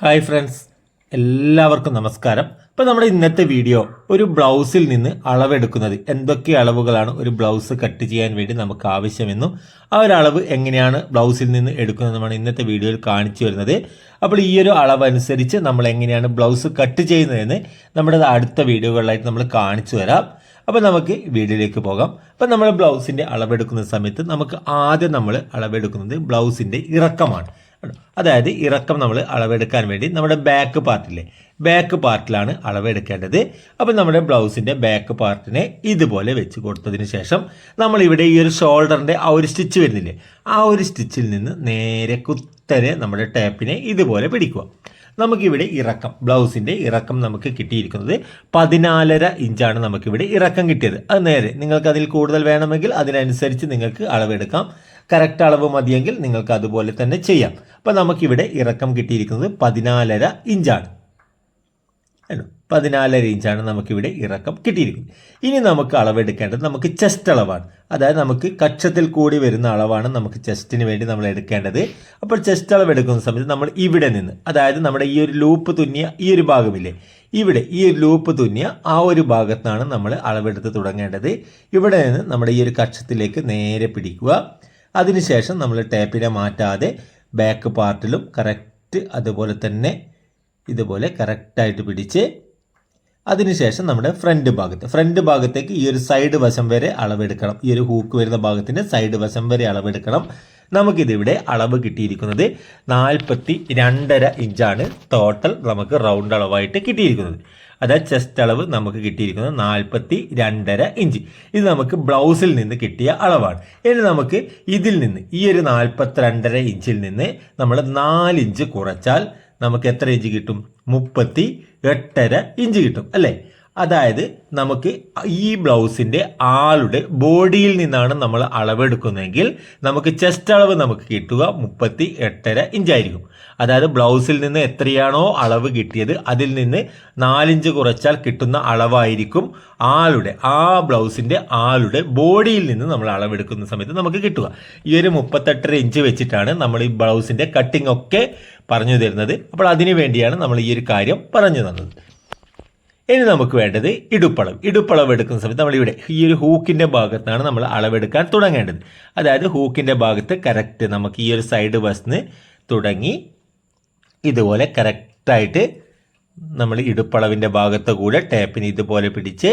Hi friends. എല്ലാവർക്കും നമസ്കാരം. ഇപ്പം നമ്മുടെ ഇന്നത്തെ വീഡിയോ ഒരു ബ്ലൗസിൽ നിന്ന് അളവെടുക്കുന്നത്. എന്തൊക്കെ അളവുകളാണ് ഒരു ബ്ലൗസ് കട്ട് ചെയ്യാൻ വേണ്ടി നമുക്ക് ആവശ്യമെന്നും ആ ഒരു അളവ് എങ്ങനെയാണ് ബ്ലൗസിൽ നിന്ന് എടുക്കുന്നതെന്നുമാണ് ഇന്നത്തെ വീഡിയോയിൽ കാണിച്ചു വരുന്നത്. അപ്പോൾ ഈ ഒരു അളവ് അനുസരിച്ച് നമ്മൾ എങ്ങനെയാണ് ബ്ലൗസ് കട്ട് ചെയ്യുന്നതെന്ന് നമ്മുടെ അടുത്ത വീഡിയോകളിലായിട്ട് നമ്മൾ കാണിച്ചു തരാം. അപ്പോൾ നമുക്ക് വീഡിയോയിലേക്ക് പോകാം. അപ്പം നമ്മൾ ബ്ലൗസിന്റെ അളവെടുക്കുന്ന സമയത്ത് നമുക്ക് ആദ്യം നമ്മൾ അളവെടുക്കുന്നത് ബ്ലൗസിന്റെ ഇറക്കമാണ്. അതായത് ഇറക്കം നമ്മൾ അളവെടുക്കാൻ വേണ്ടി നമ്മുടെ ബാക്ക് പാർട്ടിലെ ബാക്ക് പാർട്ടിലാണ് അളവെടുക്കേണ്ടത്. അപ്പോൾ നമ്മുടെ ബ്ലൗസിന്റെ ബാക്ക് പാർട്ടിനെ ഇതുപോലെ വെച്ച് കൊടുത്തതിന് ശേഷം നമ്മൾ ഇവിടെ ഈ ഒരു ഷോൾഡറിന്റെ ആ ഒരു സ്റ്റിച്ച് വരുന്നില്ലേ? ആ ഒരു സ്റ്റിച്ചിൽ നിന്ന് നേരെ കുത്തനെ നമ്മുടെ ടാപ്പിനെ ഇതുപോലെ പിടിക്കുക. നമുക്കിവിടെ ഇറക്കം ബ്ലൗസിന്റെ ഇറക്കം നമുക്ക് കിട്ടിയിരിക്കുന്നത് പതിനാലര ഇഞ്ചാണ് നമുക്കിവിടെ ഇറക്കം കിട്ടിയത്. അത് നേരെ നിങ്ങൾക്ക് അതിൽ കൂടുതൽ വേണമെങ്കിൽ അതിനനുസരിച്ച് നിങ്ങൾക്ക് അളവെടുക്കാം. കറക്റ്റ് അളവ് മതിയെങ്കിൽ നിങ്ങൾക്ക് അതുപോലെ തന്നെ ചെയ്യാം. അപ്പോൾ നമുക്കിവിടെ ഇറക്കം കിട്ടിയിരിക്കുന്നത് പതിനാലര ഇഞ്ചാണ്. പതിനാലര ഇഞ്ചാണ് നമുക്കിവിടെ ഇറക്കം കിട്ടിയിരിക്കുന്നത്. ഇനി നമുക്ക് അളവെടുക്കേണ്ടത് നമുക്ക് ചെസ്റ്റ് അളവാണ്. അതായത് നമുക്ക് കക്ഷത്തിൽ കൂടി വരുന്ന അളവാണ് നമുക്ക് ചെസ്റ്റിന് വേണ്ടി നമ്മൾ എടുക്കേണ്ടത്. അപ്പോൾ ചെസ്റ്റ് അളവ് എടുക്കുന്ന സമയത്ത് നമ്മൾ ഇവിടെ നിന്ന് അതായത് നമ്മുടെ ഈ ഒരു ലൂപ്പ് തുന്നിയ ഈ ഒരു ഭാഗമില്ലേ? ഇവിടെ ഈ ഒരു ലൂപ്പ് തുന്നിയ ആ ഒരു ഭാഗത്താണ് നമ്മൾ അളവെടുത്ത് തുടങ്ങേണ്ടത്. ഇവിടെ നിന്ന് നമ്മുടെ ഈ ഒരു കക്ഷത്തിലേക്ക് നേരെ പിടിക്കുക. അതിനുശേഷം നമ്മൾ ടേപ്പിനെ മാറ്റാതെ ബാക്ക് പാർട്ടിലും കറക്റ്റ് അതുപോലെ തന്നെ ഇതുപോലെ കറക്റ്റായിട്ട് പിടിച്ച് അതിനുശേഷം നമ്മുടെ ഫ്രണ്ട് ഭാഗത്ത്. ഫ്രണ്ട് ഭാഗത്തേക്ക് ഈ ഒരു സൈഡ് വശം വരെ അളവെടുക്കണം. ഈ ഒരു ഹൂക്ക് വരുന്ന ഭാഗത്തിന്റെ സൈഡ് വശം വരെ അളവെടുക്കണം. നമുക്കിതിവിടെ അളവ് കിട്ടിയിരിക്കുന്നത് നാൽപ്പത്തി രണ്ടര ഇഞ്ചാണ്. ടോട്ടൽ നമുക്ക് റൗണ്ട് അളവായിട്ട് കിട്ടിയിരിക്കുന്നത്. അതായത് ചെസ്റ്റ് അളവ് നമുക്ക് കിട്ടിയിരിക്കുന്നത് നാൽപ്പത്തി രണ്ടര ഇഞ്ച്. ഇത് നമുക്ക് ബ്ലൗസിൽ നിന്ന് കിട്ടിയ അളവാണ്. ഇനി നമുക്ക് ഇതിൽ നിന്ന് ഈ ഒരു നാൽപ്പത്തി രണ്ടര ഇഞ്ചിൽ നിന്ന് നമ്മൾ നാലിഞ്ച് കുറച്ചാൽ നമുക്ക് എത്ര ഇഞ്ച് കിട്ടും? മുപ്പത്തി എട്ടര ഇഞ്ച് കിട്ടും അല്ലേ? അതായത് നമുക്ക് ഈ ബ്ലൗസിന്റെ ആളുടെ ബോഡിയിൽ നിന്നാണ് നമ്മൾ അളവെടുക്കുന്നതെങ്കിൽ നമുക്ക് ചെസ്റ്റ് അളവ് നമുക്ക് കിട്ടുക മുപ്പത്തി എട്ടര ഇഞ്ചായിരിക്കും. അതായത് ബ്ലൗസിൽ നിന്ന് എത്രയാണോ അളവ് കിട്ടിയത് അതിൽ നിന്ന് നാലിഞ്ച് കുറച്ചാൽ കിട്ടുന്ന അളവായിരിക്കും ആളുടെ ആ ബ്ലൗസിന്റെ ആളുടെ ബോഡിയിൽ നിന്ന് നമ്മൾ അളവെടുക്കുന്ന സമയത്ത് നമുക്ക് കിട്ടുക. ഈ ഒരു മുപ്പത്തെട്ടര ഇഞ്ച് വെച്ചിട്ടാണ് നമ്മൾ ഈ ബ്ലൗസിന്റെ കട്ടിംഗ് ഒക്കെ പറഞ്ഞു തരുന്നത്. അപ്പോൾ അതിനു വേണ്ടിയാണ് നമ്മൾ ഈ ഒരു കാര്യം പറഞ്ഞു തന്നത്. ഇനി നമുക്ക് വേണ്ടത് ഇടുപ്പളം ഇടുപ്പളവ് എടുക്കുന്ന സമയത്ത് നമ്മളിവിടെ ഈ ഒരു ഹൂക്കിന്റെ ഭാഗത്താണ് നമ്മൾ അളവെടുക്കാൻ തുടങ്ങേണ്ടത്. അതായത് ഹൂക്കിന്റെ ഭാഗത്ത് കറക്റ്റ് നമുക്ക് ഈ ഒരു സൈഡ് വസ്ന്ന് തുടങ്ങി ഇതുപോലെ കറക്റ്റായിട്ട് നമ്മൾ ഇടുപ്പളവിന്റെ ഭാഗത്ത് കൂടെ ടേപ്പിന് ഇതുപോലെ പിടിച്ച്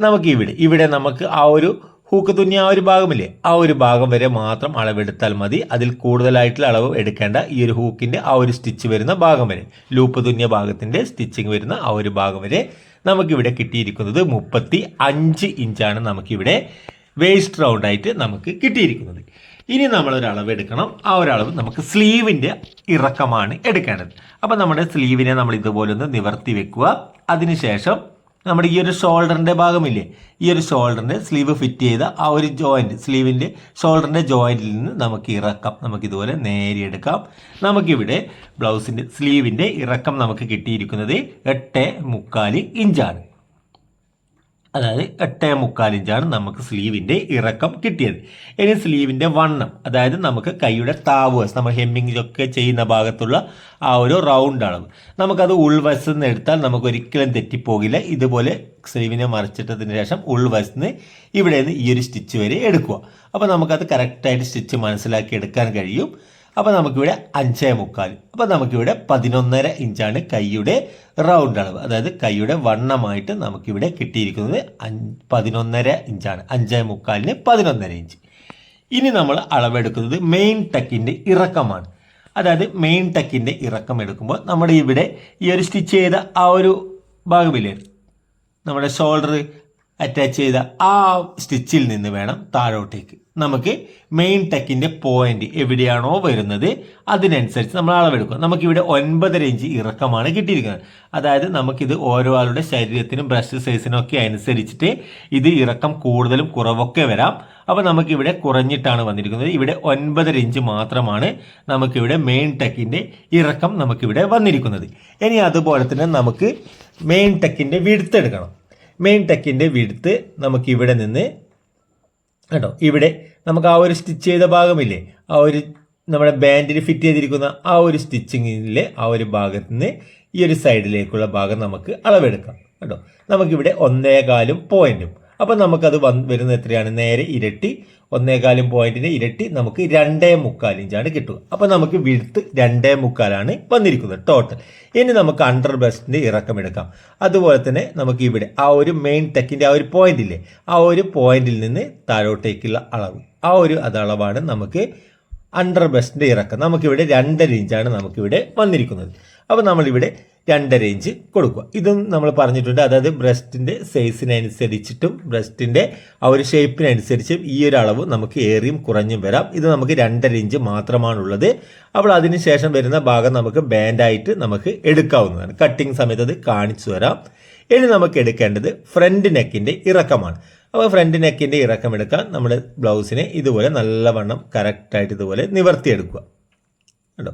നമുക്ക് ഇവിടെ ഇവിടെ നമുക്ക് ആ ഒരു ഹൂക്ക് തുന്നിയ ആ ഒരു ഭാഗമില്ലേ? ആ ഒരു ഭാഗം വരെ മാത്രം അളവെടുത്താൽ മതി. അതിൽ കൂടുതലായിട്ടുള്ള അളവ് എടുക്കേണ്ട ഈ ഒരു ഹൂക്കിന്റെ ആ ഒരു സ്റ്റിച്ച് വരുന്ന ഭാഗം വരെ. ലൂപ്പ് തുന്നിയ ഭാഗത്തിന്റെ സ്റ്റിച്ചിങ് വരുന്ന ആ ഒരു ഭാഗം വരെ നമുക്കിവിടെ കിട്ടിയിരിക്കുന്നത് മുപ്പത്തി അഞ്ച് ഇഞ്ചാണ് നമുക്കിവിടെ വേസ്റ്റ് റൗണ്ടായിട്ട് നമുക്ക് കിട്ടിയിരിക്കുന്നത്. ഇനി നമ്മളൊരു അളവ് എടുക്കണം. ആ ഒരു അളവ് നമുക്ക് സ്ലീവിന്റെ ഇറക്കമാണ് എടുക്കേണ്ടത്. അപ്പോൾ നമ്മുടെ സ്ലീവിനെ നമ്മൾ ഇതുപോലെ ഒന്ന് നിവർത്തി വെക്കുക. അതിനുശേഷം നമ്മുടെ ഈ ഒരു ഷോൾഡറിന്റെ ഭാഗമില്ലേ? ഈ ഒരു ഷോൾഡറിന്റെ സ്ലീവ് ഫിറ്റ് ചെയ്ത ആ ഒരു ജോയിന്റ് സ്ലീവിന്റെ ഷോൾഡറിന്റെ ജോയിന്റിൽ നിന്ന് നമുക്ക് ഇറക്കം നമുക്കിതുപോലെ നേരിയെടുക്കാം. നമുക്കിവിടെ ബ്ലൗസിന്റെ സ്ലീവിന്റെ ഇറക്കം നമുക്ക് കിട്ടിയിരിക്കുന്നത് എട്ട് മുക്കാൽ ഇഞ്ചാണ്. അതായത് എട്ടേ മുക്കാൽ ഇഞ്ചാണ് നമുക്ക് സ്ലീവിന്റെ ഇറക്കം കിട്ടിയത്. ഇനി സ്ലീവിന്റെ വണ്ണം അതായത് നമുക്ക് കൈയുടെ താവ് വശം നമ്മൾ ഹെമ്മിങ്ങിലൊക്കെ ചെയ്യുന്ന ഭാഗത്തുള്ള ആ ഒരു റൗണ്ട് അളവ് നമുക്കത് ഉൾവശത്ത് നിന്ന് എടുത്താൽ നമുക്ക് ഒരിക്കലും തെറ്റിപ്പോകില്ല. ഇതുപോലെ സ്ലീവിനെ മറിച്ചിട്ടതിന് ശേഷം ഉൾവശത്ത് ഇവിടെ നിന്ന് ഈ ഒരു സ്റ്റിച്ച് വരെ എടുക്കുക. അപ്പോൾ നമുക്കത് കറക്റ്റായിട്ട് സ്റ്റിച്ച് മനസ്സിലാക്കി എടുക്കാൻ കഴിയും. അപ്പോൾ നമുക്കിവിടെ അഞ്ചേ മുക്കാൽ. അപ്പോൾ നമുക്കിവിടെ പതിനൊന്നര ഇഞ്ചാണ് കൈയുടെ റൗണ്ട് അളവ്. അതായത് കൈയുടെ വണ്ണമായിട്ട് നമുക്കിവിടെ കിട്ടിയിരിക്കുന്നത് പതിനൊന്നര ഇഞ്ചാണ്. അഞ്ചേ മുക്കാലിന് പതിനൊന്നര ഇഞ്ച്. ഇനി നമ്മൾ അളവെടുക്കുന്നത് മെയിൻ ടക്കിന്റെ ഇറക്കമാണ്. അതായത് മെയിൻ ടക്കിന്റെ ഇറക്കം എടുക്കുമ്പോൾ നമ്മുടെ ഇവിടെ ഈ ഒരു സ്റ്റിച്ച് ചെയ്ത ആ ഒരു ഭാഗമില്ലേ? നമ്മുടെ ഷോൾഡർ അറ്റാച്ച് ചെയ്ത ആ സ്റ്റിച്ചിൽ നിന്ന് വേണം താഴോട്ടേക്ക്. നമുക്ക് മെയിൻ ടെക്കിന്റെ പോയിന്റ് എവിടെയാണോ വരുന്നത് അതിനനുസരിച്ച് നമ്മൾ അളവെടുക്കുക. നമുക്കിവിടെ ഒൻപതര ഇഞ്ച് ഇറക്കമാണ് കിട്ടിയിരിക്കുന്നത്. അതായത് നമുക്കിത് ഓരോ ആളുടെ ശരീരത്തിനും ബ്രഷ് സൈസിനും ഒക്കെ അനുസരിച്ചിട്ട് ഇത് ഇറക്കം കൂടുതലും കുറവൊക്കെ വരാം. അപ്പോൾ നമുക്കിവിടെ കുറഞ്ഞിട്ടാണ് വന്നിരിക്കുന്നത്. ഇവിടെ ഒൻപതര ഇഞ്ച് മാത്രമാണ് നമുക്കിവിടെ മെയിൻ ടെക്കിന്റെ ഇറക്കം നമുക്കിവിടെ വന്നിരിക്കുന്നത്. ഇനി അതുപോലെ തന്നെ നമുക്ക് മെയിൻ ടെക്കിന്റെ വിടുത്തെടുക്കണം മെയിൻ ടെക്കിന്റെ വിടുത്ത് നമുക്ക് ഇവിടെ നിന്ന് കേട്ടോ ഇവിടെ നമുക്ക് ആ ഒരു സ്റ്റിച്ച് ചെയ്ത ഭാഗമില്ലേ? ആ ഒരു നമ്മുടെ ബാൻഡിൽ ഫിറ്റ് ചെയ്തിരിക്കുന്ന ആ ഒരു സ്റ്റിച്ചിങ്ങിലെ ആ ഒരു ഭാഗത്ത് നിന്ന് ഈ ഒരു സൈഡിലേക്കുള്ള ഭാഗം നമുക്ക് അളവെടുക്കാം. കേട്ടോ നമുക്കിവിടെ ഒന്നേകാലും പോയിന്റും അപ്പം നമുക്കത് വന്ന് വരുന്നത് എത്രയാണ്? നേരെ ഇരട്ടി ഒന്നേകാലും പോയിന്റിന് ഇരട്ടി നമുക്ക് രണ്ടേ മുക്കാൽ ഇഞ്ചാണ് കിട്ടുക. അപ്പം നമുക്ക് വിഴുത്ത് രണ്ടേ മുക്കാലാണ് വന്നിരിക്കുന്നത് ടോട്ടൽ ഇനി നമുക്ക് അണ്ടർ ബ്രസ്റ്റിന്റെ ഇറക്കം എടുക്കാം. അതുപോലെ തന്നെ നമുക്ക് ഇവിടെ ആ ഒരു മെയിൻ ടെക്കിന്റെ ആ ഒരു പോയിന്റ് ഇല്ലേ ആ ഒരു പോയിന്റിൽ നിന്ന് താഴോട്ടേക്കുള്ള അളവ്. ആ ഒരു അത് അളവാണ് നമുക്ക് അണ്ടർ ബ്രസ്റ്റിന്റെ ഇറക്കം. നമുക്കിവിടെ രണ്ടര ഇഞ്ചാണ് നമുക്കിവിടെ വന്നിരിക്കുന്നത്. അപ്പോൾ നമ്മളിവിടെ രണ്ടര ഇഞ്ച് കൊടുക്കുക. ഇതും നമ്മൾ പറഞ്ഞിട്ടുണ്ട്. അതായത് ബ്രസ്റ്റിന്റെ സൈസിനനുസരിച്ചിട്ടും ബ്രസ്റ്റിന്റെ ആ ഒരു ഷേപ്പിനനുസരിച്ചും ഈ ഒരു അളവ് നമുക്ക് ഏറിയും കുറഞ്ഞും വരാം. ഇത് നമുക്ക് രണ്ടര ഇഞ്ച് മാത്രമാണുള്ളത്. അപ്പോൾ അതിന് ശേഷം വരുന്ന ഭാഗം നമുക്ക് ബാൻഡായിട്ട് നമുക്ക് എടുക്കാവുന്നതാണ്. കട്ടിങ് സമയത്ത് അത് കാണിച്ചു തരാം. ഇനി നമുക്ക് എടുക്കേണ്ടത് ഫ്രണ്ട് നെക്കിന്റെ ഇറക്കമാണ്. അപ്പോൾ ഫ്രണ്ട് നെക്കിന്റെ ഇറക്കം എടുക്കാൻ നമ്മൾ ബ്ലൗസിനെ ഇതുപോലെ നല്ലവണ്ണം കറക്റ്റായിട്ട് ഇതുപോലെ നിവർത്തിയെടുക്കുക. കേട്ടോ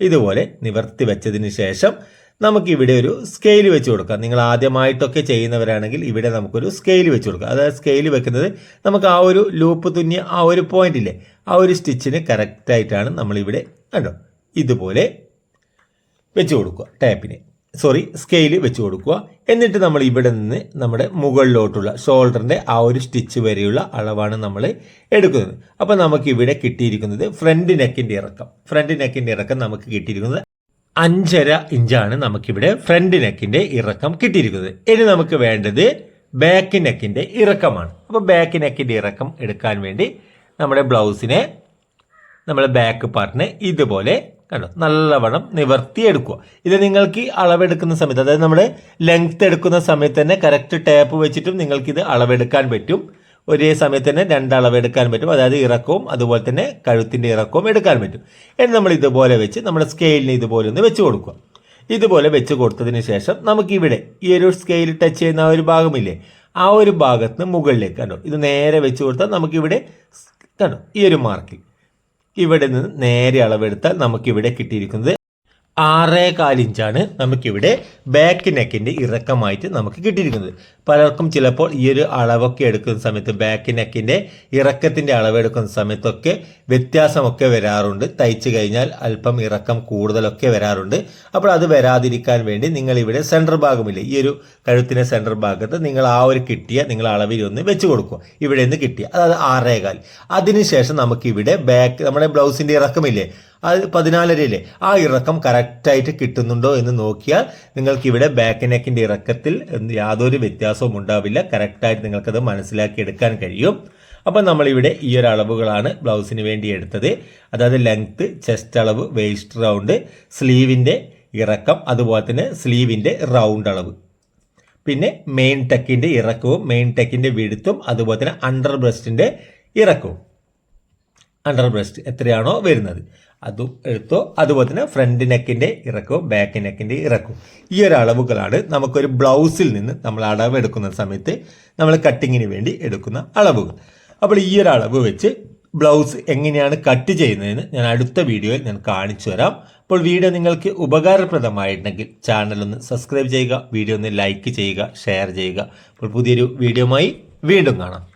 ഇതുപോലെ നിവർത്തി വെച്ചതിന് ശേഷം നമുക്ക് ഇവിടെ ഒരു സ്കെയിൽ വെച്ച് കൊടുക്കാം. നിങ്ങൾ ആദ്യമായിട്ടൊക്കെ ചെയ്യുന്നവരാണെങ്കിൽ ഇവിടെ നമുക്കൊരു സ്കെയിൽ വെച്ച് കൊടുക്കാം. അതായത് സ്കെയിൽ വെക്കുന്നത് നമുക്ക് ആ ഒരു ലൂപ്പ് തുന്നിയ ആ ഒരു പോയിന്റില്ലേ ആ ഒരു സ്റ്റിച്ചിന് കറക്റ്റായിട്ടാണ് നമ്മളിവിടെ കണ്ടോ. ഇതുപോലെ വെച്ച് കൊടുക്കുക ടാപ്പിന്. സോറി സ്കെയിൽ വെച്ച് കൊടുക്കുക. എന്നിട്ട് നമ്മൾ ഇവിടെ നിന്ന് നമ്മുടെ മുകളിലോട്ടുള്ള ഷോൾഡറിന്റെ ആ ഒരു സ്റ്റിച്ച് വരെയുള്ള അളവാണ് നമ്മൾ എടുക്കുന്നത്. അപ്പോൾ നമുക്ക് ഇവിടെ കിട്ടിയിരിക്കുന്നത് ഫ്രണ്ട് നെക്കിന്റെ ഇറക്കം. ഫ്രണ്ട് നെക്കിന്റെ ഇറക്കം നമുക്ക് കിട്ടിയിരിക്കുന്നത് അഞ്ചര ഇഞ്ചാണ് നമുക്കിവിടെ ഫ്രണ്ട് നെക്കിന്റെ ഇറക്കം കിട്ടിയിരിക്കുന്നത്. ഇനി നമുക്ക് വേണ്ടത് ബാക്ക് നെക്കിന്റെ ഇറക്കമാണ്. അപ്പോൾ ബാക്ക് നെക്കിന്റെ ഇറക്കം എടുക്കാൻ വേണ്ടി നമ്മുടെ ബ്ലൗസിനെ നമ്മുടെ ബാക്ക് പാർട്ടിനെ ഇതുപോലെ കണ്ടോ നല്ലവണ്ണം നിവർത്തിയെടുക്കുക. ഇത് നിങ്ങൾക്ക് അളവെടുക്കുന്ന സമയത്ത് അതായത് നമ്മൾ ലെങ്ത് എടുക്കുന്ന സമയത്ത് തന്നെ കറക്റ്റ് ടേപ്പ് വെച്ചിട്ടും നിങ്ങൾക്കിത് അളവെടുക്കാൻ പറ്റും. ഒരേ സമയത്ത് തന്നെ രണ്ടളവ് എടുക്കാൻ പറ്റും. അതായത് ഇറക്കവും അതുപോലെ തന്നെ കഴുത്തിന്റെ ഇറക്കവും എടുക്കാൻ പറ്റും. എന്ന് നമ്മൾ ഇതുപോലെ വെച്ച് നമ്മുടെ സ്കെയിലിന് ഇതുപോലെ ഒന്ന് വെച്ച് കൊടുക്കുക. ഇതുപോലെ വെച്ച് കൊടുത്തതിന് ശേഷം നമുക്കിവിടെ ഈ ഒരു സ്കെയിൽ ടച്ച് ചെയ്യുന്ന ആ ഒരു ഭാഗമില്ലേ? ആ ഒരു ഭാഗത്ത് നിന്ന് മുകളിലേക്ക് കണ്ടോ? ഇത് നേരെ വെച്ച് കൊടുത്താൽ നമുക്കിവിടെ കണ്ടോ? ഈ ഒരു മാർക്കിൽ ഇവിടെ നിന്ന് നേരെ അളവെടുത്താൽ നമുക്കിവിടെ കിട്ടിയിരിക്കുന്നത് ആറേ കാലിഞ്ചാണ് നമുക്കിവിടെ ബാക്ക് നെക്കിന്റെ ഇറക്കമായിട്ട് നമുക്ക് കിട്ടിയിരിക്കുന്നത്. പലർക്കും ചിലപ്പോൾ ഈ ഒരു അളവൊക്കെ എടുക്കുന്ന സമയത്ത് ബാക്ക് നെക്കിന്റെ ഇറക്കത്തിന്റെ അളവെടുക്കുന്ന സമയത്തൊക്കെ വ്യത്യാസമൊക്കെ വരാറുണ്ട്. തയ്ച്ചു കഴിഞ്ഞാൽ അല്പം ഇറക്കം കൂടുതലൊക്കെ വരാറുണ്ട്. അപ്പോൾ അത് വരാതിരിക്കാൻ വേണ്ടി നിങ്ങൾ ഇവിടെ സെന്റർ ഭാഗമില്ല ഈ ഒരു കഴുത്തിന്റെ സെന്റർ ഭാഗത്ത് നിങ്ങൾ ആ ഒരു കിട്ടിയ നിങ്ങൾ അളവിൽ ഒന്ന് വെച്ച് കൊടുക്കുക. ഇവിടെ നിന്ന് കിട്ടിയ അതായത് ആറേകാൽ. അതിനുശേഷം നമുക്കിവിടെ ബാക്ക് നമ്മുടെ ബ്ലൗസിന്റെ ഇറക്കമില്ലേ അത് പതിനാലരയിലെ. ആ ഇറക്കം കറക്റ്റായിട്ട് കിട്ടുന്നുണ്ടോ എന്ന് നോക്കിയാൽ നിങ്ങൾക്ക് ഇവിടെ ബാക്ക് നെക്കിന്റെ ഇറക്കത്തിൽ യാതൊരു വ്യത്യാസവും ഉണ്ടാവില്ല. കറക്റ്റായിട്ട് നിങ്ങൾക്കത് മനസ്സിലാക്കി എടുക്കാൻ കഴിയും. അപ്പം നമ്മളിവിടെ ഈ ഒരു അളവുകളാണ് ബ്ലൗസിന് വേണ്ടി എടുത്തത്. അതായത് ലെങ്ത്ത് ചെസ്റ്റ് അളവ് വേസ്റ്റ് റൗണ്ട് സ്ലീവിന്റെ ഇറക്കം അതുപോലെ തന്നെ സ്ലീവിന്റെ റൗണ്ട് അളവ്. പിന്നെ മെയിൻ ടെക്കിന്റെ ഇറക്കവും മെയിൻ ടെക്കിന്റെ വിടുത്തും അതുപോലെ തന്നെ അണ്ടർ ബ്രസ്റ്റിന്റെ ഇറക്കവും. അണ്ടർ ബ്രസ്റ്റ് എത്രയാണോ വരുന്നത്. അതും എടുത്തോ. അതുപോലെ തന്നെ ഫ്രണ്ട് നെക്കിന്റെ ഇറക്കവും ബാക്ക് നെക്കിന്റെ ഇറക്കവും ഈ ഒരു അളവുകളാണ് നമുക്കൊരു ബ്ലൗസിൽ നിന്ന് നമ്മൾ അളവ് എടുക്കുന്ന സമയത്ത് നമ്മൾ കട്ടിങ്ങിന് വേണ്ടി എടുക്കുന്ന അളവുകൾ. അപ്പോൾ ഈ ഒരു അളവ് വെച്ച് ബ്ലൗസ് എങ്ങനെയാണ് കട്ട് ചെയ്യുന്നതെന്ന് ഞാൻ അടുത്ത വീഡിയോയിൽ ഞാൻ കാണിച്ചു തരാം. അപ്പോൾ വീഡിയോ നിങ്ങൾക്ക് ഉപകാരപ്രദമായിട്ടുണ്ടെങ്കിൽ ചാനൽ ഒന്ന് സബ്സ്ക്രൈബ് ചെയ്യുക വീഡിയോ ഒന്ന് ലൈക്ക് ചെയ്യുക ഷെയർ ചെയ്യുക. അപ്പോൾ പുതിയൊരു വീഡിയോയുമായി വീണ്ടും കാണാം.